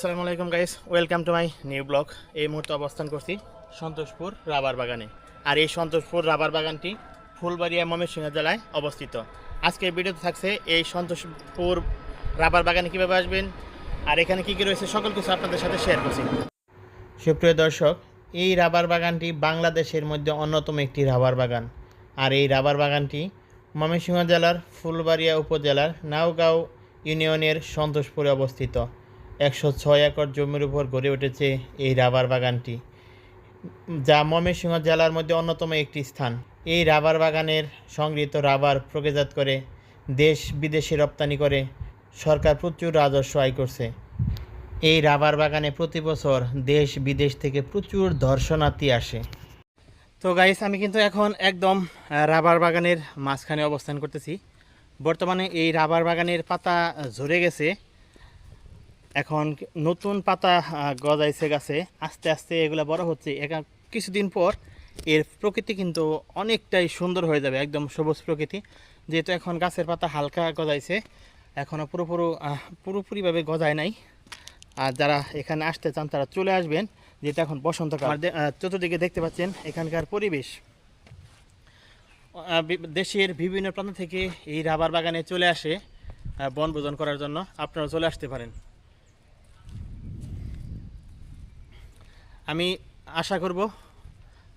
আসসালামু আলাইকুম guys welcome to my new blog এই মুহূর্তে অবস্থান করছি সন্তোষপুর রাবার বাগানে। আর এই সন্তোষপুর রাবার বাগানটি ফুলবাড়িয়া ময়মনসিংহ জেলায় অবস্থিত। আজকের ভিডিওতে থাকছে এই সন্তোষপুর রাবার বাগানে কীভাবে আসবেন আর এখানে কী কী রয়েছে, সকল কিছু আপনাদের সাথে শেয়ার করছি। সুপ্রিয় দর্শক, এই রাবার বাগানটি বাংলাদেশের মধ্যে অন্যতম একটি রাবার বাগান। আর এই রাবার বাগানটি ময়মনসিংহ জেলার ফুলবাড়িয়া উপজেলার নাওগাঁও ইউনিয়নের সন্তোষপুরে অবস্থিত। একশো ছয় একর জমির উপর গড়ে উঠেছে এই রাবার বাগানটি, যা ময়মনসিংহ জেলার মধ্যে অন্যতম একটি স্থান। এই রাবার বাগানের সংগৃহীত রাবার প্রক্রিয়াজাত করে দেশ বিদেশে রপ্তানি করে, সরকার প্রচুর রাজস্ব আয় করছে। এই রাবার বাগানে প্রতি বছর দেশ বিদেশ থেকে প্রচুর দর্শনার্থী আসে। তো গাইস আমি কিন্তু এখন একদম রাবার বাগানের মাঝখানে অবস্থান করতেছি। বর্তমানে এই রাবার বাগানের পাতা ঝরে গেছে। এখন নতুন পাতা গজাইছে গাছে। আস্তে আস্তে এগুলো বড় হচ্ছে। একা- কিছুদিন পর এর প্রকৃতি কিন্তু অনেকটাই সুন্দর হয়ে যাবে, একদম সবুজ প্রকৃতি। যেহেতু এখন গাছের পাতা হালকা গজাইছে এখনও পুরোপুরো পুরোপুরিভাবে গজায় নাই। আর যারা এখানে আসতে চান, তারা চলে আসবেন যেটা এখন বসন্তকাল। চতুর্দিকে দেখতে পাচ্ছেন এখানকার পরিবেশ। দেশের বিভিন্ন প্রান্ত থেকে এই রাবার বাগানে চলে আসে বনভোজন করার জন্য। আপনারা চলে আসতে পারেন। আমি আশা করব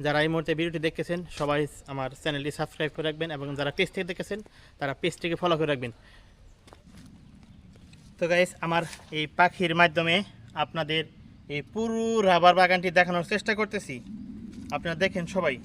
যারা এই মুহূর্তে ভিডিওটি দেখতেছেন, সবাই আমার চ্যানেলটি সাবস্ক্রাইব করে রাখবেন এবং যারা পেজ থেকে দেখেছেন তারা পেজটিকে ফলো করে রাখবেন। তো গাইস আমার এই পাখির মাধ্যমে আপনাদের এই পুরো রাবার বাগানটি দেখানোর চেষ্টা করতেছি। আপনারা দেখেন সবাই।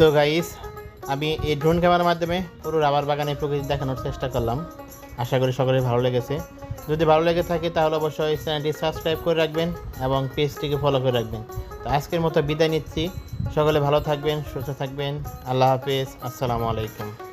তো গাইস আমি এই ড্রোন ক্যামেরার মাধ্যমে পুরো রাবার বাগানের প্রকৃতি দেখানোর চেষ্টা করলাম। আশা করি সকলের ভালো লেগেছে। যদি ভালো লেগে থাকে তাহলে অবশ্যই চ্যানেলটি সাবস্ক্রাইব করে রাখবেন এবং পেজটিকে ফলো করে রাখবেন। তো আজকের মতো বিদায় নিচ্ছি। সকলে ভালো থাকবেন, সুস্থ থাকবেন। আল্লাহ হাফেজ। আসসালামু আলাইকুম।